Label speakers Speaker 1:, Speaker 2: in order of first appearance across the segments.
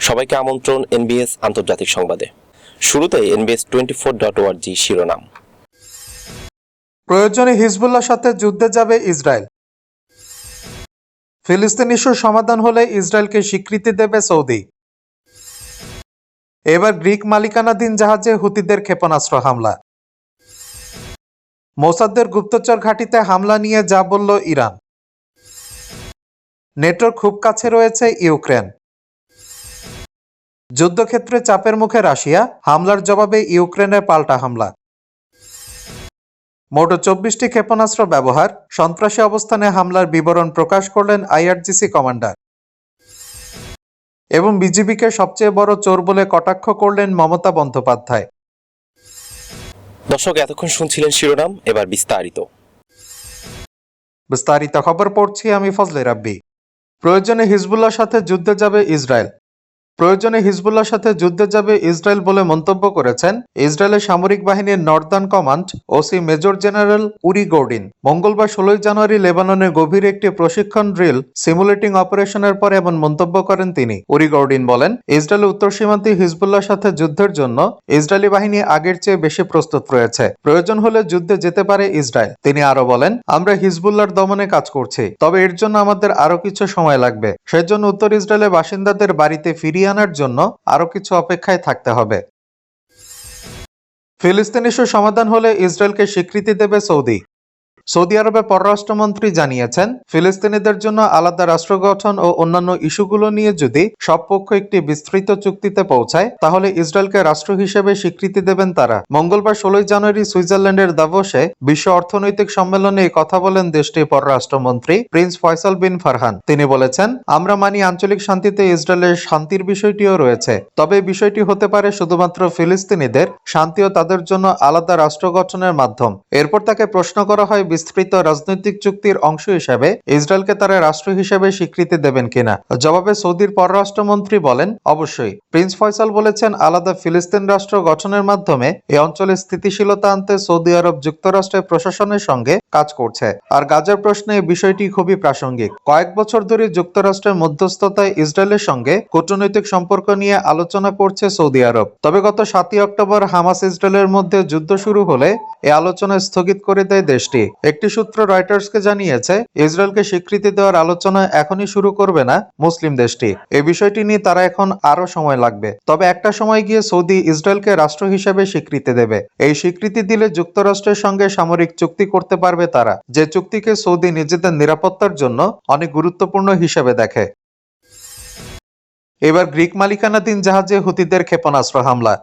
Speaker 1: সবাইকে আমন্ত্রণ এনবিএস আন্তর্জাতিক সংবাদে। শুরুতে এনবিএস টোয়েন্টি ফোর ডট ওয়ার্জি শিরোনাম।
Speaker 2: প্রয়োজনে হিজবুল্লাহর সাথে যুদ্ধে যাবে ইসরায়েল। ফিলিস্তিন ইস্যুর সমাধান হলে ইসরায়েলকে স্বীকৃতি দেবে সৌদি। এবার গ্রিক মালিকানাধীন জাহাজে হুতিদের ক্ষেপণাস্ত্র হামলা। মোসাদ্দের গুপ্তচর ঘাঁটিতে হামলা নিয়ে যা বলল ইরান। নেটোর খুব কাছে রয়েছে ইউক্রেন। যুদ্ধক্ষেত্রে চাপের মুখে রাশিয়া হামলার জবাবে ইউক্রেনের পাল্টা হামলা। মোট চব্বিশটি ক্ষেপণাস্ত্র ব্যবহার সন্ত্রাসী অবস্থানে হামলার বিবরণ প্রকাশ করলেন আইআরজিসি কমান্ডার। এবং বিজিবিকে সবচেয়ে বড় চোর বলে কটাক্ষ করলেন মমতা বন্দ্যোপাধ্যায়।
Speaker 1: দর্শক এতক্ষণ শুনছিলেন শিরোনাম এবার বিস্তারিত।
Speaker 2: বিস্তারিত খবর পড়ছি আমি ফজলে রাব্বি। প্রয়োজনে হিজবুল্লাহর সাথে যুদ্ধে যাবে ইসরায়েল। প্রয়োজনে হিজবুল্লাহর সাথে যুদ্ধে যাবে ইসরায়েল বলে মন্তব্য করেছেন ইসরায়েলের সামরিক বাহিনীর northern command OC major general Uri Gordin মঙ্গলবার ষোলোই জানুয়ারি লেবাননের গভীর একটি প্রশিক্ষণ ড্রিল সিমুলেটিং অপারেশনের পর এমন মন্তব্য করেন তিনি। উরি গোর্ডিন বলেন, ইসরায়েলের উত্তর সীমান্তে হিজবুল্লাহর সাথে যুদ্ধের জন্য ইসরায়েলি বাহিনী আগের চেয়ে বেশি প্রস্তুত রয়েছে। প্রয়োজন হলে যুদ্ধে যেতে পারে ইসরায়েল। তিনি আরও বলেন, আমরা হিজবুল্লাহর দমনে কাজ করছি, তবে এর জন্য আমাদের আরও কিছু সময় লাগবে। সেজন্য উত্তর ইসরায়েলের বাসিন্দাদের বাড়িতে ফিরিয়ে আনার জন্য আরও কিছু অপেক্ষায় থাকতে হবে। ফিলিস্তিন ইস্যু সমাধান হলে ইসরায়েলকে স্বীকৃতি দেবে সৌদি। সৌদি আরবের পররাষ্ট্রমন্ত্রী জানিয়েছেন, ফিলিস্তিনিদের জন্য আলাদা রাষ্ট্র গঠন ও অন্যান্য ইস্যুগুলো নিয়ে যদি সব পক্ষ একটি বিস্তৃত চুক্তিতে পৌঁছায়, তাহলে ইসরায়েলকে রাষ্ট্র হিসেবে স্বীকৃতি দেবেন তারা। মঙ্গলবার ষোলোই জানুয়ারি সুইজারল্যান্ডের দাভোসে বিশ্ব অর্থনৈতিক সম্মেলনে কথা বলেন দেশটির পররাষ্ট্রমন্ত্রী প্রিন্স ফয়সাল বিন ফারহান। তিনি বলেছেন, আমরা মানি আঞ্চলিক শান্তিতে ইসরায়েলের শান্তির বিষয়টিও রয়েছে। তবে বিষয়টি হতে পারে শুধুমাত্র ফিলিস্তিনিদের, শান্তি ও তাদের জন্য আলাদা রাষ্ট্র গঠনের মাধ্যম। এরপর তাকে প্রশ্ন করা হয় বিস্তৃত রাজনৈতিক চুক্তির অংশ হিসেবে ইসরায়েলকে তারা রাষ্ট্র হিসেবে স্বীকৃতি দেবেন কিনা? জবাবে সৌদির পররাষ্ট্রমন্ত্রী বলেন, অবশ্যই। প্রিন্স ফয়সাল বলেছেন, আলাদা ফিলিস্তিন রাষ্ট্র গঠনের মাধ্যমে এই অঞ্চলে স্থিতিশীলতা আনতে সৌদি আরব যুক্তরাষ্ট্রের প্রশাসনের সঙ্গে কাজ করছে। আর গাজার প্রশ্নে বিষয়টি খুবই প্রাসঙ্গিক। কয়েক বছর ধরে যুক্তরাষ্ট্রের মধ্যস্থতায় ইসরায়েলের সঙ্গে কূটনৈতিক সম্পর্ক নিয়ে আলোচনা করছে সৌদি আরব। তবে গত সাতই অক্টোবর হামাস ইসরায়েলের মধ্যে যুদ্ধ শুরু হলে এই আলোচনা স্থগিত করে দেয় দেশটি। একটি সূত্র রয়টার্সকে জানিয়েছে, ইসরায়েলকে স্বীকৃতি দেওয়ার আলোচনা এখনই শুরু করবে না মুসলিম দেশটি। এই বিষয়টি নিয়ে তারা এখন আরও সময় লাগবে। তবে একটা সময় গিয়ে সৌদি ইসরায়েলকে রাষ্ট্র হিসেবে স্বীকৃতি দেবে। এই স্বীকৃতি দিলে যুক্তরাষ্ট্রের সঙ্গে সামরিক চুক্তি করতে পারবে তারা। যে চুক্তিকে সৌদি নিজেদের নিরাপত্তার জন্য অনেক গুরুত্বপূর্ণ হিসেবে দেখে। এবার গ্রিক মালিকানাধীন জাহাজে হুতিদের ক্ষেপণাস্ত্র হামলা।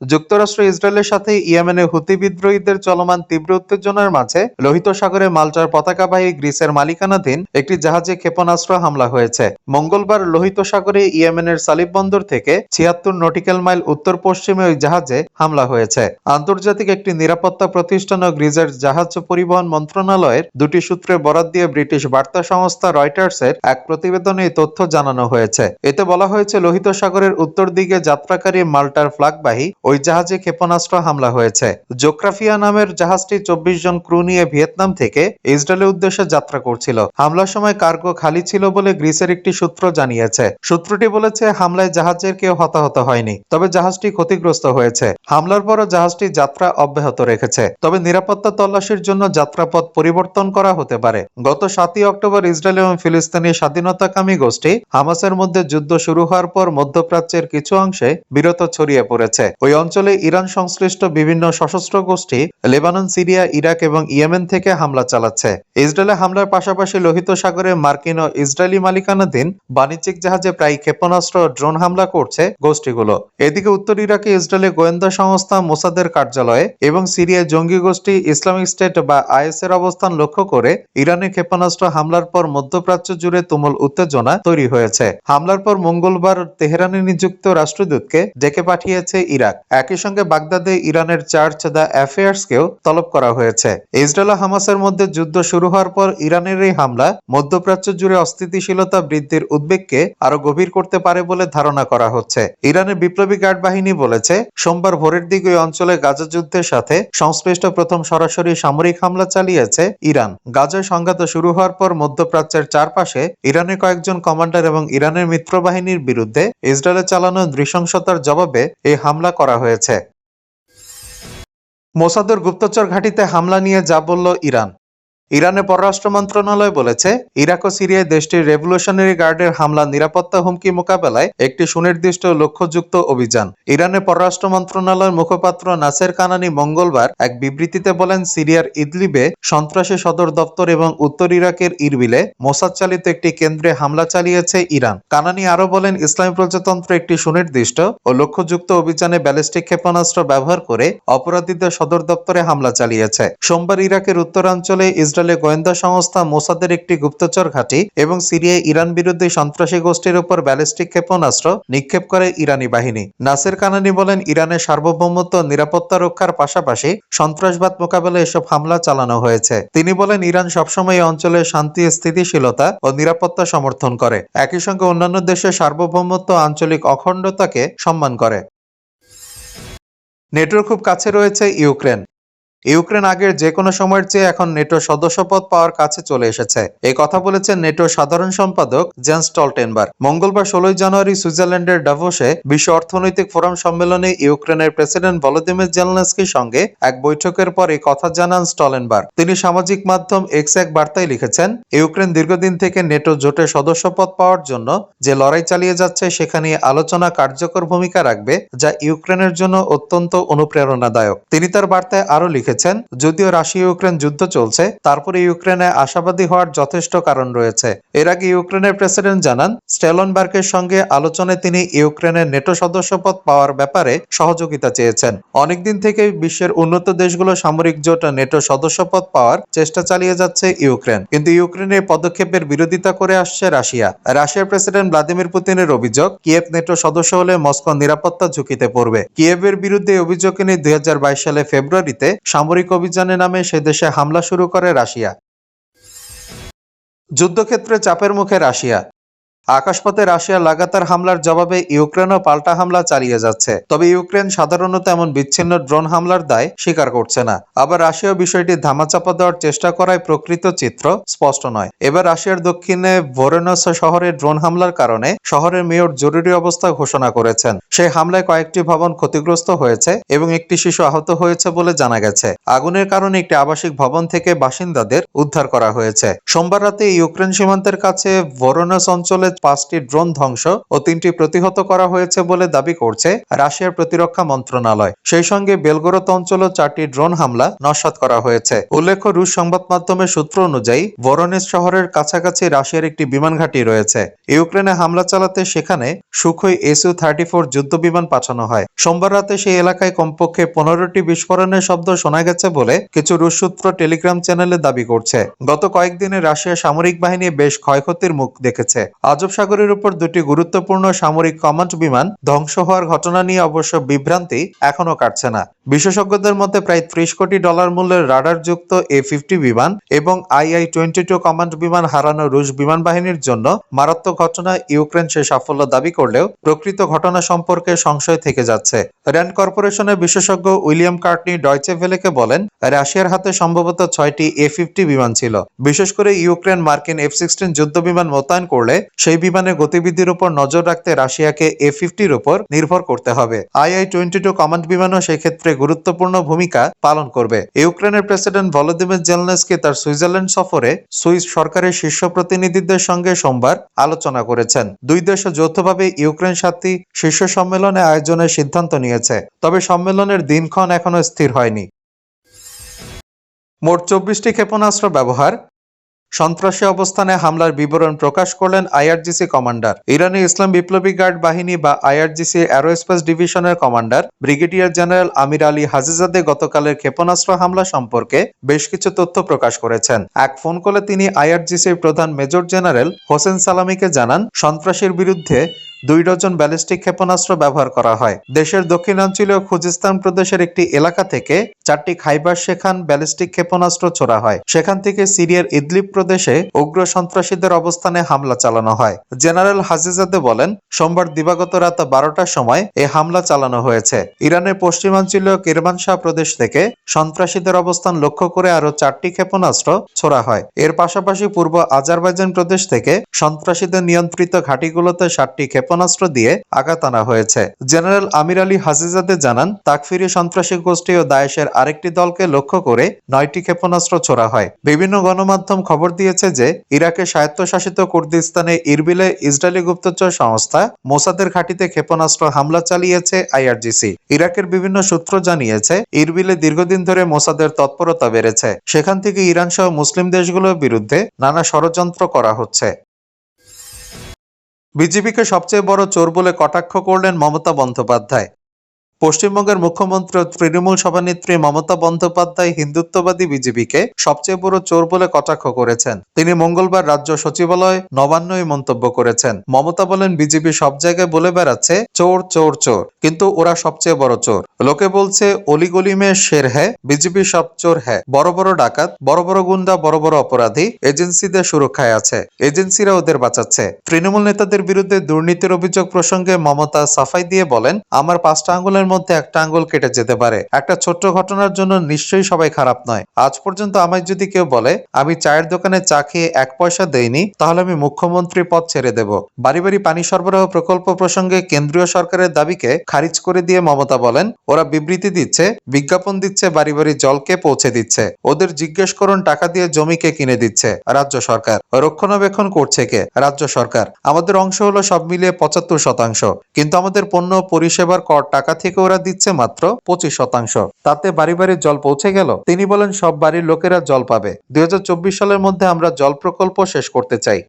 Speaker 2: যুক্তরাষ্ট্র ইসরায়েলের সাথে ইয়েমেনে হুতি বিদ্রোহীদের চলমান তীব্র উত্তেজনার মাঝে লোহিত সাগরে মাল্টার পতাকাবাহী গ্রিসের মালিকানাধীন একটি জাহাজে ক্ষেপণাস্ত্র হামলা হয়েছে। মঙ্গলবার লোহিত সাগরে ইয়েমেনের সালিব বন্দর থেকে ছিয়াত্তর নটিক্যাল মাইল উত্তর পশ্চিমে ওই জাহাজে হামলা হয়েছে। আন্তর্জাতিক একটি নিরাপত্তা প্রতিষ্ঠান ও গ্রিজের জাহাজ পরিবহন মন্ত্রণালয়ের দুটি সূত্রে বরাদ দিয়ে ব্রিটিশ বার্তা সংস্থা রয়টার্সের এক প্রতিবেদনে এই তথ্য জানানো হয়েছে। এতে বলা হয়েছে, লোহিত সাগরের উত্তর দিকে যাত্রাকারী মাল্টার ফ্ল্যাগবাহী ওই জাহাজে ক্ষেপণাস্ত্র হামলা হয়েছে। জোগ্রাফিয়া নামের জাহাজটি চব্বিশ জন ক্রু নিয়ে ভিয়েতনাম থেকে ইসরায়েলের উদ্দেশ্যে যাত্রা করছিল। হামলার সময় কার্গো খালি ছিল বলে গ্রিসের একটি সূত্র জানিয়েছে। সূত্রটি বলেছে, হামলায় জাহাজের কেউ হতাহত হয়নি, তবে জাহাজটি ক্ষতিগ্রস্ত হয়েছে। হামলার পরও জাহাজটি যাত্রা অব্যাহত রেখেছে, তবে নিরাপত্তা তল্লাশির জন্য যাত্রাপথ পরিবর্তন করা হতে পারে। গত সাতই অক্টোবর ইসরায়েল এবং ফিলিস্তিনি স্বাধীনতাকামী গোষ্ঠী হামাসের মধ্যে যুদ্ধ শুরু হওয়ার পর মধ্যপ্রাচ্যের কিছু অংশে বিরত ছড়িয়ে পড়েছে। ওই অঞ্চলে ইরান সংশ্লিষ্ট বিভিন্ন সশস্ত্র গোষ্ঠী লেবানন, সিরিয়া, ইরাক এবং ইয়েমেন থেকে হামলা চালাচ্ছে। ইসরায়েলে হামলার পাশাপাশি লোহিত সাগরে মার্কিন ও ইসরায়েলি মালিকানাধীন বাণিজ্যিক জাহাজে প্রায় ক্ষেপণাস্ত্র ড্রোন হামলা করছে গোষ্ঠীগুলো। এদিকে উত্তর ইরাকে ইসরায়েলের গোয়েন্দা সংস্থা মোসাদের কার্যালয়ে এবং সিরিয়ায় জঙ্গি গোষ্ঠী ইসলামিক স্টেট বা আইএস এর অবস্থান লক্ষ্য করে ইরানে ক্ষেপণাস্ত্র হামলার পর মধ্যপ্রাচ্য জুড়ে তুমুল উত্তেজনা তৈরি হয়েছে। হামলার পর মঙ্গলবার তেহরানে নিযুক্ত রাষ্ট্রদূতকে ডেকে পাঠিয়েছে ইরাক। একই সঙ্গে বাগদাদে ইরানের চার্চ দ্য অ্যাফেয়ার্সকেও তলব করা হয়েছে। ইসরায়েল হামাসের মধ্যে যুদ্ধ শুরু হওয়ার পর ইরানের এই হামলা মধ্যপ্রাচ্য জুড়ে অস্থিতিশীলতা বৃদ্ধির উদ্বেগকে আরও গভীর করতে পারে বলে ধারণা করা হচ্ছে। ইরানের বিপ্লবী গার্ড বাহিনী বলেছে, সোমবার ভোরের দিকে ওই অঞ্চলে গাজা যুদ্ধের সাথে সংশ্লিষ্ট প্রথম সরাসরি সামরিক হামলা চালিয়েছে ইরান। গাজায় সংঘাত শুরু হওয়ার পর মধ্যপ্রাচ্যের চারপাশে ইরানের কয়েকজন কমান্ডার এবং ইরানের মিত্রবাহিনীর বিরুদ্ধে ইসরায়েলের চালানো নৃশংসতার জবাবে এই হামলা করা হয়েছে। মোসাদের গুপ্তচর ঘাঁটিতে হামলা নিয়ে যা বলল ইরান। ইরানের পররাষ্ট্র মন্ত্রণালয় বলেছে, ইরাক ও সিরিয়ায় দেশটির রেভলিউশনারি গার্ডের হামলা নিরাপত্তা হুমকি মোকাবেলায় একটি সুনির্দিষ্ট লক্ষ্যযুক্ত অভিযান। ইরানের পররাষ্ট্র মন্ত্রণালয়ের মুখপাত্র নাসের কানানি মঙ্গলবার এক বিবৃতিতে বলেন, সিরিয়ার ইদলিবে সন্ত্রাসী সদর দপ্তর এবং উত্তর ইরাকের ইরবিলে মোসাদ চালিত একটি কেন্দ্রে হামলা চালিয়েছে ইরান। কানানি আরও বলেন, ইসলামী প্রজাতন্ত্র একটি সুনির্দিষ্ট ও লক্ষ্যযুক্ত অভিযানে ব্যালিস্টিক ক্ষেপণাস্ত্র ব্যবহার করে অপরাধীদের সদর দপ্তরে হামলা চালিয়েছে। সোমবার ইরাকের উত্তরাঞ্চলে ইসরায়েলের গোয়েন্দা সংস্থা মোসাদের একটি গুপ্তচর ঘাঁটি এবং সিরিয়ায় ইরান বিরোধী সন্ত্রাসী গোষ্ঠীর উপর ব্যালিস্টিক ক্ষেপণাস্ত্র নিক্ষেপ করে ইরানি বাহিনী। নাসের কানানি বলেন, ইরানের সার্বভৌমত্ব নিরাপত্তা রক্ষার পাশাপাশি সন্ত্রাসবাদ মোকাবেলায় এসব হামলা চালানো হয়েছে। তিনি বলেন, ইরান সবসময় এই অঞ্চলে শান্তি, স্থিতিশীলতা ও নিরাপত্তা সমর্থন করে। একই সঙ্গে অন্যান্য দেশের সার্বভৌমত্ব আঞ্চলিক অখণ্ডতাকে সম্মান করে। নেটোর খুব কাছে রয়েছে ইউক্রেন। ইউক্রেন আগের যে কোনো সময়ের চেয়ে এখন নেটো সদস্যপদ পাওয়ার কাছে চলে এসেছে। এই কথা বলেছেন নেটোর সাধারণ সম্পাদক জেন্স স্টলটেনবার মঙ্গলবার ষোলোই জানুয়ারি সুইজারল্যান্ডের ডাভোসে বিশ্ব অর্থনৈতিক ফোরাম সম্মেলনে ইউক্রেনের প্রেসিডেন্ট ভলোদিমির জেলনেস্কির সঙ্গে এক বৈঠকের পর এই কথা জানান স্টলেনবার তিনি সামাজিক মাধ্যম এক্স এক বার্তায় লিখেছেন, ইউক্রেন দীর্ঘদিন থেকে নেটো জোটের সদস্যপদ পাওয়ার জন্য যে লড়াই চালিয়ে যাচ্ছে সেখানে আলোচনা কার্যকর ভূমিকা রাখবে যা ইউক্রেনের জন্য অত্যন্ত অনুপ্রেরণাদায়ক। তিনি তার বার্তায় আরও লিখেছেন যদিও রাশিয়া ইউক্রেন যুদ্ধ চলছে তারপরে ইউক্রেনে আশাবাদী হওয়ার যথেষ্ট কারণ রয়েছে। এর আগে ইউক্রেনের প্রেসিডেন্ট জানান, স্টেলনবার্গের সঙ্গে আলোচনায় তিনি ইউক্রেনের নেটো সদস্যপদ পাওয়ার ব্যাপারে সহযোগিতা চেয়েছেন। অনেকদিন থেকে বিশ্বের উন্নত দেশগুলো সামরিক জোট নেটো সদস্যপদ পাওয়ার চেষ্টা চালিয়ে যাচ্ছে ইউক্রেন। কিন্তু ইউক্রেনের পদক্ষেপের বিরোধিতা করে আসছে রাশিয়া। রাশিয়ার প্রেসিডেন্ট ভ্লাদিমির পুতিনের অভিযোগ, কিয়েভ নেটো সদস্য হলে মস্কো নিরাপত্তা ঝুঁকিতে পড়বে। কিয়েভের বিরুদ্ধে অভিযোগ নিয়ে দুই সালে ফেব্রুয়ারিতে সামরিক অভিযানের নামে সে দেশে হামলা শুরু করে রাশিয়া। যুদ্ধক্ষেত্রে চাপের মুখে রাশিয়া। আকাশপথে রাশিয়া লাগাতার হামলার জবাবে ইউক্রেনও পাল্টা হামলা চালিয়ে যাচ্ছে। তবে ইউক্রেন সাধারণত এমন বিচ্ছিন্ন ড্রোন হামলার দায় স্বীকার করছে না। আবার রাশিয়া বিষয়টি ধামাচাপা দেওয়ার চেষ্টা করায় প্রকৃত চিত্র স্পষ্ট নয়। এবার রাশিয়ার দক্ষিণে ভোরেনস শহরে ড্রোন হামলার কারণে শহরের মেয়র জরুরি অবস্থা ঘোষণা করেছেন। সেই হামলায় কয়েকটি ভবন ক্ষতিগ্রস্ত হয়েছে এবং একটি শিশু আহত হয়েছে বলে জানা গেছে। আগুনের কারণে একটি আবাসিক ভবন থেকে বাসিন্দাদের উদ্ধার করা হয়েছে। সোমবার রাতে ইউক্রেন সীমান্তের কাছে ভোরোনাস অঞ্চলে পাঁচটি ড্রোন ধ্বংস ও তিনটি প্রতিহত করা হয়েছে বলে দাবি করছে রাশিয়ার প্রতিরক্ষা মন্ত্রণালয়। সেই সঙ্গে বেলগোরত অঞ্চলেও চারটি ড্রোন হামলা নস্যাৎ করা হয়েছে। উল্লেখ্য, রুশ সংবাদ মাধ্যমের সূত্র অনুযায়ী ভোরোনেস শহরের কাছাকাছি রাশিয়ার একটি বিমান ঘাঁটি রয়েছে। ইউক্রেনে হামলা চালাতে সেখানে সুখই এসইউ থার্টি ফোর যুদ্ধ বিমান পাঠানো হয়। সোমবার রাতে সেই এলাকায় কমপক্ষে পনেরোটি বিস্ফোরণের শব্দ শোনা গেছে বলে কিছু রুশ সূত্র টেলিগ্রাম চ্যানেলে দাবি করছে। গত কয়েকদিনে রাশিয়া সামরিক বাহিনী বেশ ক্ষয়ক্ষতির মুখ দেখেছে। আজব সাগরের উপর দুটি গুরুত্বপূর্ণ সামরিক কমান্ড বিমান ধ্বংস হওয়ার ঘটনা নিয়ে অবশ্য বিভ্রান্তি এখনও কাটছে না। বিশেষজ্ঞদের মতে প্রায় ত্রিশ কোটি ডলার মূল্যের রাডার যুক্ত এ ফিফটি বিমান এবং আইআই টোয়েন্টি টু কমান্ড বিমান হারানো রুশ বিমান বাহিনীর জন্য মারাত্মক ঘটনায় ইউক্রেন সে সাফল্য দাবি করলেও প্রকৃত ঘটনা সম্পর্কে সংশয় থেকে যাচ্ছে। র্যান্ড কর্পোরেশনের বিশেষজ্ঞ উইলিয়াম কার্টনি ডয়চে ভেলেকে বলেন, রাশিয়ার হাতে সম্ভবত ছয়টি এ ফিফটি বিমান ছিল। বিশেষ করে ইউক্রেন মার্কিন এফ সিক্সটিন যুদ্ধ বিমান মোতায়েন করলে সেই বিমানের গতিবিধির উপর নজর রাখতে রাশিয়াকে এ ফিফটির উপর নির্ভর করতে হবে। আইআই টোয়েন্টি টু কমান্ড বিমানও সেই ক্ষেত্রে গুরুত্বপূর্ণ ভূমিকা পালন করবে। ইউক্রেনের প্রেসিডেন্ট ভলোদিমির জেলনেসকি তার সুইজারল্যান্ড সফরে সুইস সরকারের শীর্ষ প্রতিনিধিদের সঙ্গে সোমবার আলোচনা করেছেন। দুই দেশ যৌথভাবে ইউক্রেন সাথী শীর্ষ সম্মেলনে আয়োজনের সিদ্ধান্ত নিয়েছে। তবে সম্মেলনের দিনক্ষণ এখনও স্থির হয়নি। মোট চব্বিশটি ক্ষেপণাস্ত্র ব্যবহার সন্ত্রাসী অবস্থানে হামলার বিবরণ প্রকাশ করলেন আইআরজিসি কমান্ডার। ইরানি ইসলাম বিপ্লবী গার্ড বাহিনী বা আইআরজিসি অ্যারোস্পেস ডিভিশনের commander, brigadier general Amir Ali Hajizadeh গতকালের ক্ষেপণাস্ত্র হামলা সম্পর্কে বেশ কিছু তথ্য প্রকাশ করেছেন। এক ফোন কলে তিনি আইআরজিসির প্রধান মেজর জেনারেল হোসেন সালামিকে জানান, সন্ত্রাসীর বিরুদ্ধে দুই ডজন ব্যালিস্টিক ক্ষেপণাস্ত্র ব্যবহার করা হয়। দেশের দক্ষিণাঞ্চলীয় খুজিস্তান প্রদেশের একটি এলাকা থেকে চারটি খাইবার শেখান ব্যালিস্টিক ক্ষেপণাস্ত্র ছোড়া হয়। সেখান থেকে সিরিয়ার ইদলিব প্রদেশে উগ্র সন্ত্রাসীদের অবস্থানে হামলা চালানো হয়। জেনারেল হাজিজাদে বলেন, সোমবার দিবাগত রাত বারোটার সময় এই হামলা চালানো হয়েছে। ইরানের পশ্চিমাঞ্চলীয় কিরমানশাহ প্রদেশ থেকে সন্ত্রাসীদের অবস্থান লক্ষ্য করে আরও চারটি ক্ষেপণাস্ত্র ছোড়া হয়। এর পাশাপাশি পূর্ব আজারবাইজান প্রদেশ থেকে সন্ত্রাসীদের নিয়ন্ত্রিত ঘাঁটিগুলোতে সাতটি ক্ষেপণাস্ত্র দিয়ে আঘাত আনা হয়েছে। জেনারেল আমির আলী হাজিজাদে জানান, তাকফিরি সন্ত্রাসী গোষ্ঠী ও দায়েশের আরেকটি দলকে লক্ষ্য করে নয়টি ক্ষেপণাস্ত্র ছোড়া হয়। বিভিন্ন গণমাধ্যম খবর দিয়েছে যে, ইরাকে স্বায়ত্তশাসিত কুর্দিস্তানে ইরবিলে ইসরায়েলি গুপ্তচর সংস্থা মোসাদের ঘাঁটিতে ক্ষেপণাস্ত্র হামলা চালিয়েছে আইআরজিসি। ইরাকের বিভিন্ন সূত্র জানিয়েছে, ইরবিলে দীর্ঘদিন ধরে মোসাদের তৎপরতা বেড়েছে। সেখান থেকে ইরান সহ মুসলিম দেশগুলোর বিরুদ্ধে নানা ষড়যন্ত্র করা হচ্ছে। বিজেপিকে সবচেয়ে বড় চোর বলে কটাক্ষ করলেন মমতা বন্দ্যোপাধ্যায়। পশ্চিমবঙ্গের মুখ্যমন্ত্রী তৃণমূল সভানেত্রী মমতা বন্দ্যোপাধ্যায় হিন্দুত্ববাদী বিজেপিকে সবচেয়ে বড় চোর বলে কটাক্ষ করেছেন। তিনি মঙ্গলবার রাজ্য সচিবালয় নবান্ন এই মন্তব্য করেছেন। মমতা বলেন, বিজেপি সব জায়গায় বলে বেড়াচ্ছে, চোর চোর চোর। কিন্তু ওরা সবচেয়ে বড় চোর। লোকে বলছে অলিগলি মে শের হ্যাঁ বিজেপি সব চোর হ্যাঁ। বড় বড় ডাকাত, বড় বড় গুন্ডা, বড় বড় অপরাধী এজেন্সিদের সুরক্ষায় আছে। এজেন্সিরা ওদের বাঁচাচ্ছে। তৃণমূল নেতাদের বিরুদ্ধে দুর্নীতির অভিযোগ প্রসঙ্গে মমতা সাফাই দিয়ে বলেন, আমার পাঁচটা আঙ্গুলের মধ্যে একটা আঙ্গুল কেটে যেতে পারে। একটা ছোট্ট ঘটনার জন্য নিশ্চয়ই সবাই খারাপ নয়। আজ পর্যন্ত আমায় যদি কেউ বলে, আমি চায়ের দোকানে চা খেয়ে এক পয়সা দেইনি, তাহলে আমি মুখ্যমন্ত্রী পদ ছেড়ে দেব। বাড়ি বাড়ি পানি সরবরাহ প্রকল্প প্রসঙ্গে কেন্দ্রীয় সরকারের দাবিকে খারিজ করে দিয়ে মমতা বলেন, ওরা বিবৃতি দিচ্ছে, বিজ্ঞাপন দিচ্ছে বাড়ি বাড়ি জলকে পৌঁছে দিচ্ছে। ওদের জিজ্ঞেস করুন, টাকা দিয়ে জমিকে কিনে দিচ্ছে? রাজ্য সরকার। রক্ষণাবেক্ষণ করছে কে? রাজ্য সরকার। আমাদের অংশ হলো সব মিলিয়ে পঁচাত্তর শতাংশ। কিন্তু আমাদের পণ্য পরিষেবার কর টাকা থেকে ওরা দিচ্ছে মাত্র পঁচিশ শতাংশ। তাতে বাড়ি বাড়ি জল পৌঁছে গেল। তিনি বলেন, সব বাড়ির লোকেরা জল পাবে। দুই হাজার চব্বিশ সালের মধ্যে আমরা জল প্রকল্প শেষ করতে চাই।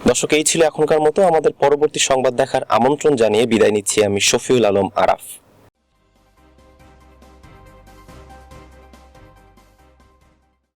Speaker 1: দর্শক, এই ছিল এখনকার মতো। আমাদের পরবর্তী সংবাদ দেখার আমন্ত্রণ জানিয়ে বিদায় নিচ্ছি আমি শফিউল আলম আরাফ।